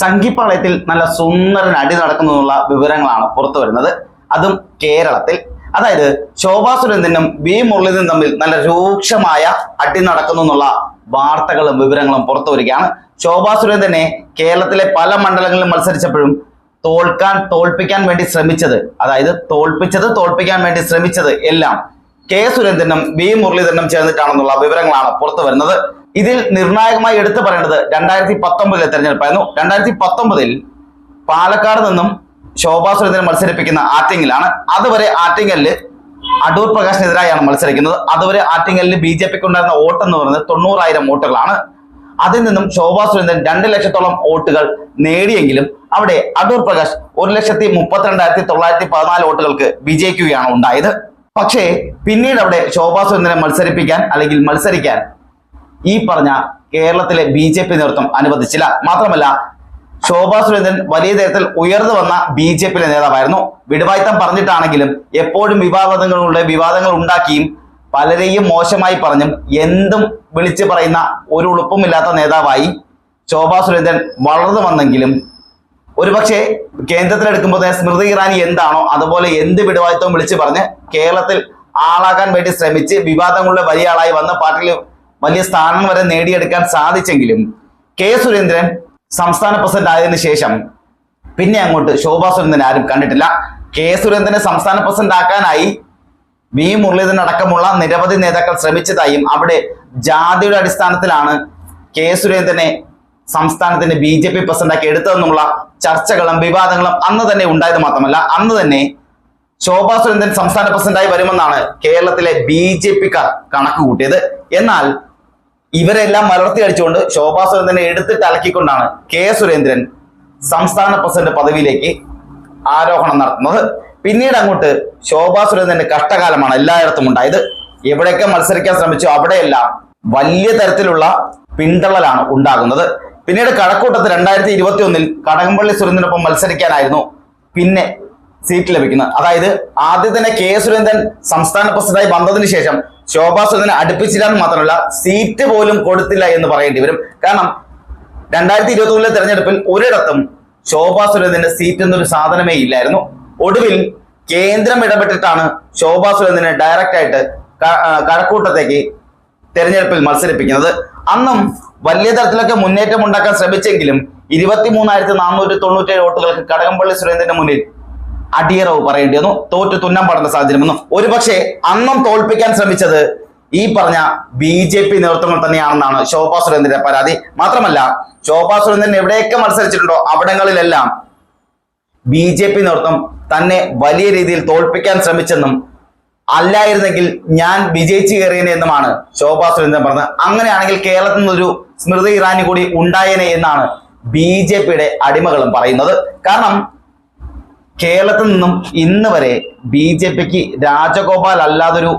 സംഘിപ്പാളയത്തിൽ നല്ല സുന്ദരൻ അടി നടക്കുന്നു എന്നുള്ള വിവരങ്ങളാണ് പുറത്തു വരുന്നത്. അതും കേരളത്തിൽ. അതായത് ശോഭാ സുരേന്ദ്രനും വി മുരളീധരനും തമ്മിൽ നല്ല രൂക്ഷമായ അടി നടക്കുന്നു എന്നുള്ള വാർത്തകളും വിവരങ്ങളും പുറത്തു വരികയാണ്. ശോഭാ സുരേന്ദ്രനെ കേരളത്തിലെ പല മണ്ഡലങ്ങളിലും മത്സരിച്ചപ്പോഴും തോൽക്കാൻ തോൽപ്പിക്കാൻ വേണ്ടി ശ്രമിച്ചത്. അതായത് തോൽപ്പിച്ചത് തോൽപ്പിക്കാൻ വേണ്ടി ശ്രമിച്ചത് എല്ലാം കെ സുരേന്ദ്രനും ബി മുരളീധരനും ചേർന്നിട്ടാണെന്നുള്ള വിവരങ്ങളാണ് പുറത്തു വരുന്നത്. ഇതിൽ നിർണായകമായി എടുത്തു പറയേണ്ടത് രണ്ടായിരത്തി പത്തൊമ്പതിലെ തെരഞ്ഞെടുപ്പായിരുന്നു. രണ്ടായിരത്തി പത്തൊമ്പതിൽ പാലക്കാട് നിന്നും ശോഭാ സുരേന്ദ്രൻ മത്സരിപ്പിക്കുന്ന ആറ്റിങ്ങലാണ്. അതുവരെ ആറ്റിങ്ങലിൽ അടൂർ പ്രകാശിനെതിരായാണ് മത്സരിക്കുന്നത്. അതുവരെ ആറ്റിങ്ങലിൽ ബി ജെ പിക്ക് ഉണ്ടായിരുന്ന വോട്ട് എന്ന് പറയുന്നത് തൊണ്ണൂറായിരം വോട്ടുകളാണ്. അതിൽ നിന്നും ശോഭാ സുരേന്ദ്രൻ രണ്ട് ലക്ഷത്തോളം വോട്ടുകൾ നേടിയെങ്കിലും അവിടെ അടൂർ പ്രകാശ് ഒരു ലക്ഷത്തി മുപ്പത്തിരണ്ടായിരത്തി തൊള്ളായിരത്തി പതിനാല് വോട്ടുകൾക്ക് വിജയിക്കുകയാണ് ഉണ്ടായത്. പക്ഷേ പിന്നീട് അവിടെ ശോഭാ സുരേന്ദ്രനെ മത്സരിപ്പിക്കാൻ അല്ലെങ്കിൽ മത്സരിക്കാൻ ഈ പറഞ്ഞ കേരളത്തിലെ ബി ജെ പി നേതൃത്വം അനുവദിച്ചില്ല. മാത്രമല്ല ശോഭാ സുരേന്ദ്രൻ വലിയ തരത്തിൽ ഉയർന്നു വന്ന ബി ജെ പിയിലെ നേതാവായിരുന്നു. വിടുവായ്ത്തം പറഞ്ഞിട്ടാണെങ്കിലും എപ്പോഴും വിവാദങ്ങളുടെ വിവാദങ്ങൾ ഉണ്ടാക്കിയും പലരെയും മോശമായി പറഞ്ഞും എന്തും വിളിച്ചു പറയുന്ന ഒരു ഉളുപ്പുമില്ലാത്ത നേതാവായി ശോഭാ സുരേന്ദ്രൻ വളർന്നു വന്നെങ്കിലും ഒരുപക്ഷെ കേന്ദ്രത്തിലെടുക്കുമ്പോൾ തന്നെ സ്മൃതി ഇറാനി എന്താണോ അതുപോലെ എന്ത് വിടുവായ്ത്തവും വിളിച്ചു പറഞ്ഞ് കേരളത്തിൽ ആളാകാൻ വേണ്ടി ശ്രമിച്ച് വിവാദങ്ങളുടെ വലിയ ആളായി വന്ന പാർട്ടിയിൽ വലിയ സ്ഥാനം വരെ നേടിയെടുക്കാൻ സാധിച്ചെങ്കിലും കെ സുരേന്ദ്രൻ സംസ്ഥാന പ്രസിഡന്റ് ആയതിനു ശേഷം പിന്നെ അങ്ങോട്ട് ശോഭാ സുരേന്ദ്രൻ ആരും കണ്ടിട്ടില്ല. കെ സുരേന്ദ്രനെ സംസ്ഥാന പ്രസിഡന്റ് ആക്കാനായി വി മുരളീധരൻ അടക്കമുള്ള നിരവധി നേതാക്കൾ ശ്രമിച്ചതായും അവിടെ ജാതിയുടെ അടിസ്ഥാനത്തിലാണ് കെ സുരേന്ദ്രനെ സംസ്ഥാനത്തിന്റെ ബി ജെ പി പ്രസിഡന്റാക്കി എടുത്തതെന്നുള്ള ചർച്ചകളും വിവാദങ്ങളും അന്ന് തന്നെ ഉണ്ടായത് മാത്രമല്ല അന്ന് തന്നെ ശോഭാ സുരേന്ദ്രൻ സംസ്ഥാന പ്രസിഡന്റായി വരുമെന്നാണ് കേരളത്തിലെ ബി ജെ പിക്കാർ കണക്ക് കൂട്ടിയത്. എന്നാൽ ഇവരെല്ലാം മലർത്തി അടിച്ചുകൊണ്ട് ശോഭാ സുരേന്ദ്രനെ എടുത്തിട്ട് അലക്കിക്കൊണ്ടാണ് കെ സുരേന്ദ്രൻ സംസ്ഥാന പ്രസിഡന്റ് പദവിയിലേക്ക് ആരോഹണം നടത്തുന്നത്. പിന്നീട് അങ്ങോട്ട് ശോഭാ സുരേന്ദ്രന്റെ കഷ്ടകാലമാണ് എല്ലായിടത്തും ഉണ്ടായത്. എവിടെയൊക്കെ മത്സരിക്കാൻ ശ്രമിച്ചു അവിടെയെല്ലാം വലിയ തരത്തിലുള്ള പിന്തള്ളലാണ് ഉണ്ടാകുന്നത്. പിന്നീട് കഴക്കൂട്ടത്ത് രണ്ടായിരത്തി ഇരുപത്തി ഒന്നിൽ കടകംപള്ളി സുരേന്ദ്രനൊപ്പം മത്സരിക്കാനായിരുന്നു. പിന്നെ സീറ്റ് ലഭിക്കുന്നത് അതായത് ആദ്യം തന്നെ കെ സുരേന്ദ്രൻ സംസ്ഥാന പ്രസിഡന്റായി വന്നതിന് ശേഷം ശോഭാ സുരേന്ദ്രനെ അടുപ്പിച്ചില്ല എന്ന് മാത്രമല്ല സീറ്റ് പോലും കൊടുത്തില്ല എന്ന് പറയേണ്ടി വരും. കാരണം രണ്ടായിരത്തി ഇരുപത്തി ഒന്നിലെ തെരഞ്ഞെടുപ്പിൽ ഒരിടത്തും ശോഭാ സുരേന്ദ്രന്റെ സീറ്റ് എന്നൊരു സാധനമേ ഇല്ലായിരുന്നു. ഒടുവിൽ കേന്ദ്രം ഇടപെട്ടിട്ടാണ് ശോഭാ സുരേന്ദ്രനെ ഡയറക്റ്റ് ആയിട്ട് കഴക്കൂട്ടത്തേക്ക് തെരഞ്ഞെടുപ്പിൽ മത്സരിപ്പിക്കുന്നത്. അന്നും വലിയ തരത്തിലൊക്കെ മുന്നേറ്റം ഉണ്ടാക്കാൻ ശ്രമിച്ചെങ്കിലും ഇരുപത്തി മൂന്നായിരത്തി നാനൂറ്റി തൊണ്ണൂറ്റേഴ് വോട്ടുകൾക്ക് കടകംപള്ളി സുരേന്ദ്രന്റെ മുന്നിൽ അടിയറവ് പറയേണ്ടി വന്നു തോറ്റു തുന്നം പാടേണ്ട സാഹചര്യം വന്നു ഒരുപക്ഷെ അന്നും തോൽപ്പിക്കാൻ ശ്രമിച്ചത് ഈ പറഞ്ഞ ബി ജെ പി നേതൃത്വങ്ങൾ തന്നെയാണെന്നാണ് ശോഭാ സുരേന്ദ്രന്റെ പരാതി. മാത്രമല്ല ശോഭാ സുരേന്ദ്രൻ എവിടെയൊക്കെ മത്സരിച്ചിട്ടുണ്ടോ അവിടങ്ങളിലെല്ലാം ബി ജെ പി നേതൃത്വം തന്നെ വലിയ രീതിയിൽ തോൽപ്പിക്കാൻ ശ്രമിച്ചെന്നും അല്ലായിരുന്നെങ്കിൽ ഞാൻ വിജയിച്ചു കയറിയനെ എന്നുമാണ് ശോഭാ സുരേന്ദ്രൻ പറഞ്ഞത്. അങ്ങനെയാണെങ്കിൽ കേരളത്തിൽ നിന്നൊരു സ്മൃതി ഇറാനി കൂടി ഉണ്ടായേനെ എന്നാണ് ബി ജെ പിയുടെ അടിമകളും പറയുന്നത്. കാരണം കേരളത്തിൽ നിന്നും ഇന്ന് വരെ ബി ജെ പിക്ക് രാജഗോപാൽ അല്ലാതൊരു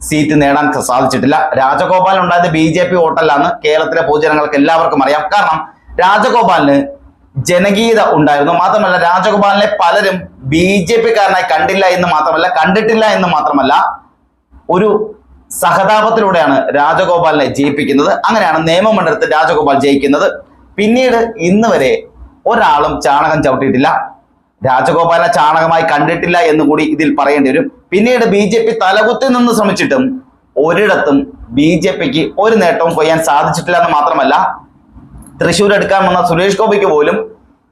സീറ്റ് നേടാൻ സാധിച്ചിട്ടില്ല. രാജഗോപാൽ ഉണ്ടായത് ബി ജെ പി വോട്ടല്ലാന്ന് കേരളത്തിലെ പൊതുജനങ്ങൾക്ക് എല്ലാവർക്കും അറിയാം. കാരണം രാജഗോപാലിന് ജനകീയത ഉണ്ടായിരുന്നു. മാത്രമല്ല രാജഗോപാലിനെ പലരും ബി ജെ പി കാരനായി കണ്ടില്ല എന്ന് മാത്രമല്ല കണ്ടിട്ടില്ല എന്ന് മാത്രമല്ല ഒരു സഹതാപത്തിലൂടെയാണ് രാജഗോപാലിനെ ജയിപ്പിക്കുന്നത്. അങ്ങനെയാണ് നിയമമണ്ഡലത്തിൽ രാജഗോപാൽ ജയിക്കുന്നത്. പിന്നീട് ഇന്ന് വരെ ഒരാളും ചാണകം ചവിട്ടിയിട്ടില്ല. രാജഗോപാലിനെ ചാണകമായി കണ്ടിട്ടില്ല എന്ന് കൂടി ഇതിൽ പറയേണ്ടി വരും. പിന്നീട് ബി ജെ പി തലകുത്തി നിന്ന് ശ്രമിച്ചിട്ടും ഒരിടത്തും ബി ജെ പിക്ക് ഒരു നേട്ടവും കൊയ്യാൻ സാധിച്ചിട്ടില്ല എന്ന് മാത്രമല്ല തൃശ്ശൂർ എടുക്കാൻ വന്ന സുരേഷ് ഗോപിക്ക് പോലും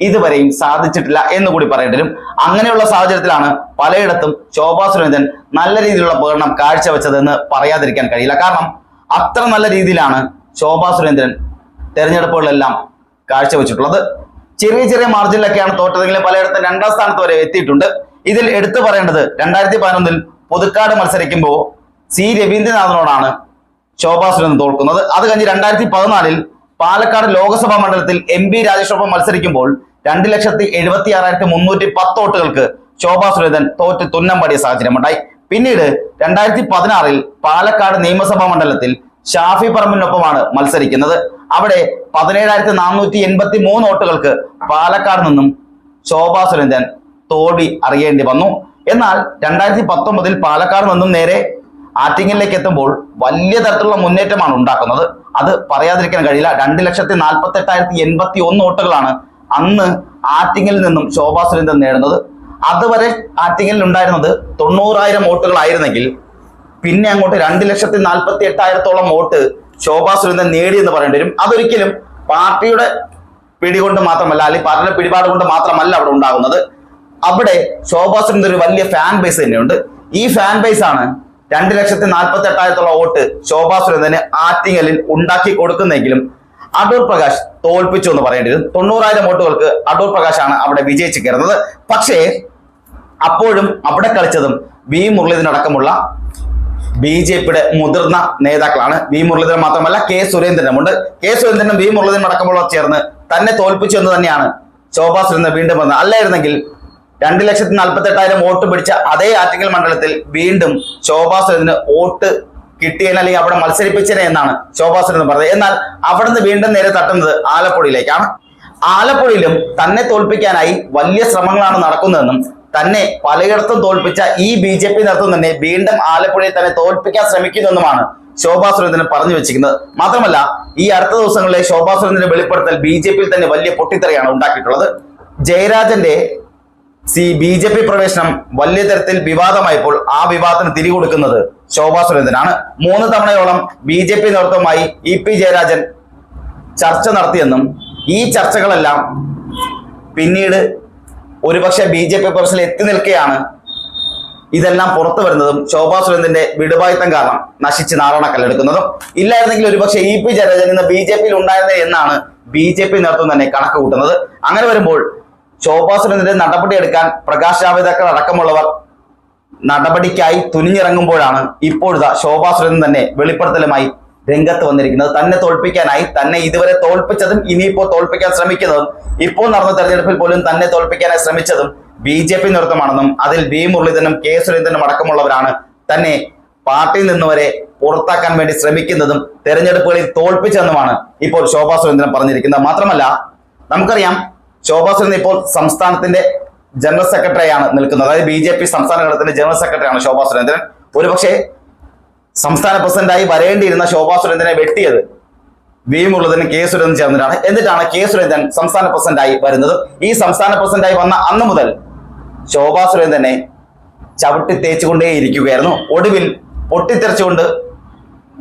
ഇതുവരെയും സാധിച്ചിട്ടില്ല എന്ന് കൂടി പറയേണ്ടി വരും. അങ്ങനെയുള്ള സാഹചര്യത്തിലാണ് പലയിടത്തും ശോഭാ സുരേന്ദ്രൻ നല്ല രീതിയിലുള്ള പ്രകടനം കാഴ്ചവെച്ചതെന്ന് പറയാതിരിക്കാൻ കഴിയില്ല. കാരണം അത്ര നല്ല രീതിയിലാണ് ശോഭാ സുരേന്ദ്രൻ തെരഞ്ഞെടുപ്പുകളിലെല്ലാം കാഴ്ചവെച്ചിട്ടുള്ളത്. ചെറിയ ചെറിയ മാർജിനിലൊക്കെയാണ് തോറ്റതെങ്കിലും പലയിടത്തും രണ്ടാം സ്ഥാനത്ത് വരെ എത്തിയിട്ടുണ്ട്. ഇതിൽ എടുത്തു പറയേണ്ടത് രണ്ടായിരത്തി പതിനൊന്നിൽ പുതുക്കാട് മത്സരിക്കുമ്പോൾ സി രവീന്ദ്രനാഥനോടാണ് ശോഭാ സുരേന്ദ്രൻ തോൽക്കുന്നത്. അത് കഴിഞ്ഞ് രണ്ടായിരത്തി പതിനാലിൽ പാലക്കാട് ലോക്സഭാ മണ്ഡലത്തിൽ എം പി രാജേഷൊപ്പം മത്സരിക്കുമ്പോൾ രണ്ട് ലക്ഷത്തി എഴുപത്തി ആറായിരത്തി മുന്നൂറ്റി പത്ത് വോട്ടുകൾക്ക് ശോഭാ സുരേന്ദ്രൻ തോറ്റ് തുന്നം പാടിയ സാഹചര്യമുണ്ടായി. പിന്നീട് രണ്ടായിരത്തി പതിനാറിൽ പാലക്കാട് നിയമസഭാ മണ്ഡലത്തിൽ ഷാഫി പറമ്പിനൊപ്പമാണ് മത്സരിക്കുന്നത്. അവിടെ പതിനേഴായിരത്തി നാനൂറ്റി എൺപത്തി മൂന്ന് വോട്ടുകൾക്ക് പാലക്കാട് നിന്നും ശോഭാ സുരേന്ദ്രൻ തോടി അറിയേണ്ടി വന്നു. എന്നാൽ രണ്ടായിരത്തി പത്തൊമ്പതിൽ പാലക്കാട് നിന്നും നേരെ ആറ്റിങ്ങലിലേക്ക് എത്തുമ്പോൾ വലിയ തരത്തിലുള്ള മുന്നേറ്റമാണ് ഉണ്ടാക്കുന്നത്. അത് പറയാതിരിക്കാൻ കഴിയില്ല. രണ്ട് ലക്ഷത്തി നാൽപ്പത്തി എട്ടായിരത്തി എൺപത്തി ഒന്ന് വോട്ടുകളാണ് അന്ന് ആറ്റിങ്ങലിൽ നിന്നും ശോഭാ സുരേന്ദ്രൻ നേടുന്നത്. അതുവരെ ആറ്റിങ്ങലിൽ ഉണ്ടായിരുന്നത് തൊണ്ണൂറായിരം വോട്ടുകളായിരുന്നെങ്കിൽ പിന്നെ അങ്ങോട്ട് രണ്ട് ലക്ഷത്തി നാൽപ്പത്തി എട്ടായിരത്തോളം വോട്ട് ശോഭാ സുരേന്ദ്രൻ നേടിയെന്ന് പറയേണ്ടി വരും. അതൊരിക്കലും പാർട്ടിയുടെ പിടികൊണ്ട് മാത്രമല്ല അല്ലെങ്കിൽ പാർട്ടിയുടെ പിടിപാട് കൊണ്ട് മാത്രമല്ല അവിടെ ഉണ്ടാകുന്നത്. അവിടെ ശോഭാ സുരേന്ദ്രൻ ഒരു വലിയ ഫാൻ ബേസ് തന്നെയുണ്ട്. ഈ ഫാൻ ബേസ് ആണ് രണ്ട് ലക്ഷത്തി നാൽപ്പത്തി എട്ടായിരത്തോളം വോട്ട് ശോഭാ സുരേന്ദ്രന് ആറ്റിങ്ങലിൽ ഉണ്ടാക്കി കൊടുക്കുന്നെങ്കിലും അടൂർ പ്രകാശ് തോൽപ്പിച്ചു എന്ന് പറയേണ്ടി വരും. തൊണ്ണൂറായിരം വോട്ടുകൾക്ക് അടൂർ പ്രകാശാണ് അവിടെ വിജയിച്ച് കയറുന്നത്. പക്ഷേ അപ്പോഴും അവിടെ കളിച്ചതും വി മുരളീധരൻ അടക്കമുള്ള ബി ജെ പിയുടെ മുതിർന്ന നേതാക്കളാണ് വി മുരളീധരൻ മാത്രമല്ല കെ സുരേന്ദ്രനും ഉണ്ട്. കെ സുരേന്ദ്രനും വി മുരളീധരൻ അടക്കമുള്ളവർ ചേർന്ന് തന്നെ തോൽപ്പിച്ചു എന്ന് തന്നെയാണ് ശോഭാ സുരേന്ദ്രൻ വീണ്ടും പറഞ്ഞത് അല്ലായിരുന്നെങ്കിൽ രണ്ട് ലക്ഷത്തി നാൽപ്പത്തി എട്ടായിരം വോട്ട് പിടിച്ച അതേ ആറ്റിങ്ങൽ മണ്ഡലത്തിൽ വീണ്ടും ശോഭാ സുരേന്ദ്രന് വോട്ട് കിട്ടിയതിന് അല്ലെങ്കിൽ അവിടെ മത്സരിപ്പിച്ചേനെ എന്നാണ് ശോഭാ സുരേന്ദ്രൻ പറഞ്ഞത്. എന്നാൽ അവിടുന്ന് വീണ്ടും നേരെ തട്ടുന്നത് ആലപ്പുഴയിലേക്കാണ്. ആലപ്പുഴയിലും തന്നെ തോൽപ്പിക്കാനായി വലിയ ശ്രമങ്ങളാണ് നടക്കുന്നതെന്നും തന്നെ പലയിടത്തും തോൽപ്പിച്ച ഈ ബി ജെ പി നേതൃത്വം തന്നെ വീണ്ടും ആലപ്പുഴയിൽ തന്നെ തോൽപ്പിക്കാൻ ശ്രമിക്കുന്നെന്നുമാണ് ശോഭാ സുരേന്ദ്രൻ പറഞ്ഞു വെച്ചിരിക്കുന്നത്. മാത്രമല്ല ഈ അടുത്ത ദിവസങ്ങളിലെ ശോഭാ സുരേന്ദ്രന്റെ വെളിപ്പെടുത്തൽ ബി ജെ പിയിൽ തന്നെ വലിയ പൊട്ടിത്തെറിയാണ് ഉണ്ടാക്കിയിട്ടുള്ളത്. ജയരാജന്റെ സി ബി ജെ പി പ്രവേശനം വലിയ തരത്തിൽ വിവാദമായപ്പോൾ ആ വിവാദത്തിന് തിരികൊടുക്കുന്നത് ശോഭാ സുരേന്ദ്രനാണ്. മൂന്ന് തവണയോളം ബി ജെ പി നേതൃത്വമായി ഇ പി ജയരാജൻ ചർച്ച നടത്തിയെന്നും ഈ ചർച്ചകളെല്ലാം പിന്നീട് ഒരുപക്ഷെ ബി ജെ പി പ്രസിൽ എത്തി നിൽക്കുകയാണ് ഇതെല്ലാം പുറത്തു വരുന്നതും ശോഭാ സുരേന്ദ്രന്റെ വിടുവായുത്തം കാരണം നശിച്ച് നാറാണക്കല്ലെടുക്കുന്നതും ഇല്ലായിരുന്നെങ്കിൽ ഒരുപക്ഷെ ഇ പി ജയരാജൻ ഇന്ന് ബി ജെ പിയിൽ ഉണ്ടായിരുന്നത് എന്നാണ് ബി ജെ പി നേതൃത്വം തന്നെ കണക്ക് കൂട്ടുന്നത് അങ്ങനെ വരുമ്പോൾ ശോഭാ സുരേന്ദ്രന്റെ നടപടി എടുക്കാൻ പ്രകാശ് ജാവേദക്കർ അടക്കമുള്ളവർ നടപടിക്കായി തുനിഞ്ഞിറങ്ങുമ്പോഴാണ് ഇപ്പോഴത്തെ ശോഭാ സുരേന്ദ്രൻ തന്നെ വെളിപ്പെടുത്തലുമായി രംഗത്ത് വന്നിരിക്കുന്നത്. തന്നെ തോൽപ്പിക്കാനായി തന്നെ ഇതുവരെ തോൽപ്പിച്ചതും ഇനിയിപ്പോൾ തോൽപ്പിക്കാൻ ശ്രമിക്കുന്നതും ഇപ്പോൾ നടന്ന തെരഞ്ഞെടുപ്പിൽ പോലും തന്നെ തോൽപ്പിക്കാനായി ശ്രമിച്ചതും ബി ജെ പി നേതൃത്വമാണെന്നും അതിൽ വി മുരളീധരനും കെ സുരേന്ദ്രനും അടക്കമുള്ളവരാണ് തന്നെ പാർട്ടിയിൽ നിന്ന് വരെ പുറത്താക്കാൻ വേണ്ടി ശ്രമിക്കുന്നതും തെരഞ്ഞെടുപ്പുകളിൽ തോൽപ്പിച്ചെന്നുമാണ് ഇപ്പോൾ ശോഭാ സുരേന്ദ്രൻ പറഞ്ഞിരിക്കുന്നത്. മാത്രമല്ല നമുക്കറിയാം ശോഭാ സുരേന്ദ്രൻ ഇപ്പോൾ സംസ്ഥാനത്തിന്റെ ജനറൽ സെക്രട്ടറിയാണ് നിൽക്കുന്നത്. അതായത് ബി ജെ പി സംസ്ഥാന ഘടകത്തിന്റെ ജനറൽ സെക്രട്ടറിയാണ് ശോഭാ സുരേന്ദ്രൻ. ഒരുപക്ഷെ സംസ്ഥാന പ്രസിഡന്റായി വരേണ്ടിയിരുന്ന ശോഭാ സുരേന്ദ്രനെ വെട്ടിയത് വി മുരളീധരൻ കെ സുരേന്ദ്രൻ ചേർന്നിട്ടാണ്. എന്നിട്ടാണ് കെ സുരേന്ദ്രൻ സംസ്ഥാന പ്രസിഡന്റായി വരുന്നത്. ഈ സംസ്ഥാന പ്രസിഡന്റായി വന്ന അന്ന് മുതൽ ശോഭാ സുരേന്ദ്രനെ ചവിട്ടി തേച്ചുകൊണ്ടേ ഇരിക്കുകയായിരുന്നു ഒടുവിൽ പൊട്ടിത്തെറിച്ചുകൊണ്ട്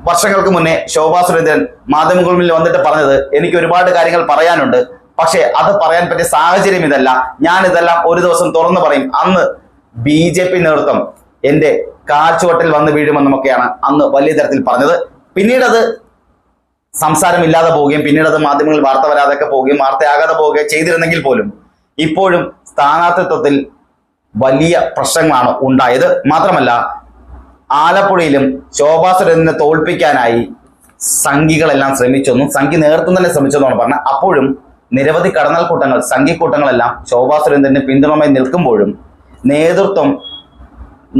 വർഷങ്ങൾക്ക് മുന്നേ ശോഭാ സുരേന്ദ്രൻ മാധ്യമങ്ങളിൽ വന്നിട്ട് പറഞ്ഞത് എനിക്ക് ഒരുപാട് കാര്യങ്ങൾ പറയാനുണ്ട്. പക്ഷേ അത് പറയാൻ പറ്റിയ സാഹചര്യം ഇതല്ല. ഞാൻ ഇതെല്ലാം ഒരു ദിവസം തുറന്നു പറയും. അന്ന് ബി ജെ പി നേതൃത്വം എന്റെ കാൽച്ചുവട്ടിൽ വന്ന് വീഴുമെന്നുമൊക്കെയാണ് അന്ന് വലിയ തരത്തിൽ പറഞ്ഞത്. പിന്നീട് അത് സംസാരമില്ലാതെ പോവുകയും പിന്നീട് അത് മാധ്യമങ്ങളിൽ വാർത്ത വരാതെ ഒക്കെ പോവുകയും വാർത്തയാകാതെ പോവുകയും ചെയ്തിരുന്നെങ്കിൽ പോലും ഇപ്പോഴും സ്ഥാനാർത്ഥിത്വത്തിൽ വലിയ പ്രശ്നങ്ങളാണ് ഉണ്ടായത്. മാത്രമല്ല ആലപ്പുഴയിലും ശോഭാ സുരേന്ദ്രനെ തോൽപ്പിക്കാനായി സംഘികളെല്ലാം ശ്രമിച്ചെന്നും സംഘി നേതൃത്വം തന്നെ ശ്രമിച്ചെന്നാണ് പറഞ്ഞത്. അപ്പോഴും നിരവധി കടന്നൽ കൂട്ടങ്ങൾ സംഘിക്കൂട്ടങ്ങളെല്ലാം ശോഭാ സുരേന്ദ്രന് പിന്തുണമായി നിൽക്കുമ്പോഴും നേതൃത്വം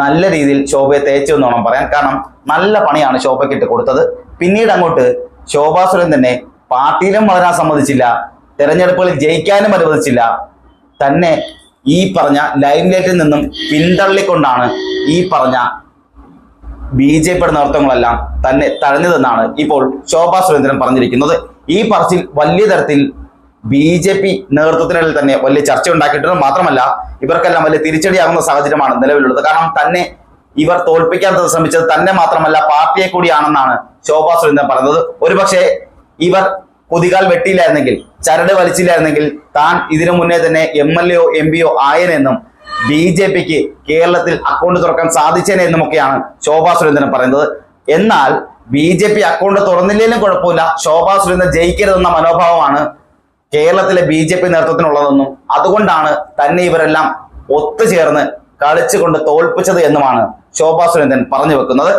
നല്ല രീതിയിൽ ശോഭയെ തേച്ചു എന്ന് വേണം പറയാൻ. കാരണം നല്ല പണിയാണ് ശോഭയ്ക്ക് ഇട്ട് കൊടുത്തത്. പിന്നീട് അങ്ങോട്ട് ശോഭാ തന്നെ പാർട്ടിയിലും വളരാൻ സമ്മതിച്ചില്ല. തെരഞ്ഞെടുപ്പുകളിൽ ജയിക്കാനും അനുവദിച്ചില്ല. തന്നെ ഈ പറഞ്ഞ ലൈം ലൈറ്റിൽ നിന്നും പിന്തള്ളിക്കൊണ്ടാണ് ഈ പറഞ്ഞ ബി ജെ പിയുടെ നേതൃത്വങ്ങളെല്ലാം തന്നെ തഴഞ്ഞതെന്നാണ് ഇപ്പോൾ ശോഭാ സുരേന്ദ്രൻ പറഞ്ഞിരിക്കുന്നത്. ഈ പറച്ചിൽ വലിയ തരത്തിൽ ബി ജെ പി നേതൃത്വത്തിനിടയിൽ തന്നെ വലിയ ചർച്ച ഉണ്ടാക്കിയിട്ടുണ്ട് മാത്രമല്ല ഇവർക്കെല്ലാം വലിയ തിരിച്ചടിയാകുന്ന സാഹചര്യമാണ് നിലവിലുള്ളത്. കാരണം തന്നെ ഇവർ തോൽപ്പിക്കാൻ ശ്രമിച്ചത് തന്നെ മാത്രമല്ല പാർട്ടിയെ കൂടിയാണെന്നാണ് ശോഭാ സുരേന്ദ്രൻ പറഞ്ഞത്. ഒരുപക്ഷെ ഇവർ കുതികാൽ വെട്ടിയില്ലായിരുന്നെങ്കിൽ ചരട് വലിച്ചില്ലായിരുന്നെങ്കിൽ താൻ ഇതിനു മുന്നേ തന്നെ എം എൽ എയോ എം പിയോ ആയനെന്നും ബി ജെ പിക്ക് കേരളത്തിൽ അക്കൗണ്ട് തുറക്കാൻ സാധിച്ചേനെ എന്നുമൊക്കെയാണ് ശോഭാ സുരേന്ദ്രൻ പറയുന്നത്. എന്നാൽ ബി ജെ പി അക്കൗണ്ട് തുറന്നില്ലെങ്കിലും കുഴപ്പമില്ല. ശോഭാ സുരേന്ദ്രൻ ജയിക്കരുതെന്ന മനോഭാവമാണ് കേരളത്തിലെ ബി ജെ പി നേതൃത്വത്തിനുള്ളതെന്നും അതുകൊണ്ടാണ് തന്നെ ഇവരെല്ലാം ഒത്തുചേർന്ന് കളിച്ചുകൊണ്ട് തോൽപ്പിച്ചത് എന്നുമാണ് ശോഭാ സുരേന്ദ്രൻ പറഞ്ഞു വെക്കുന്നത്.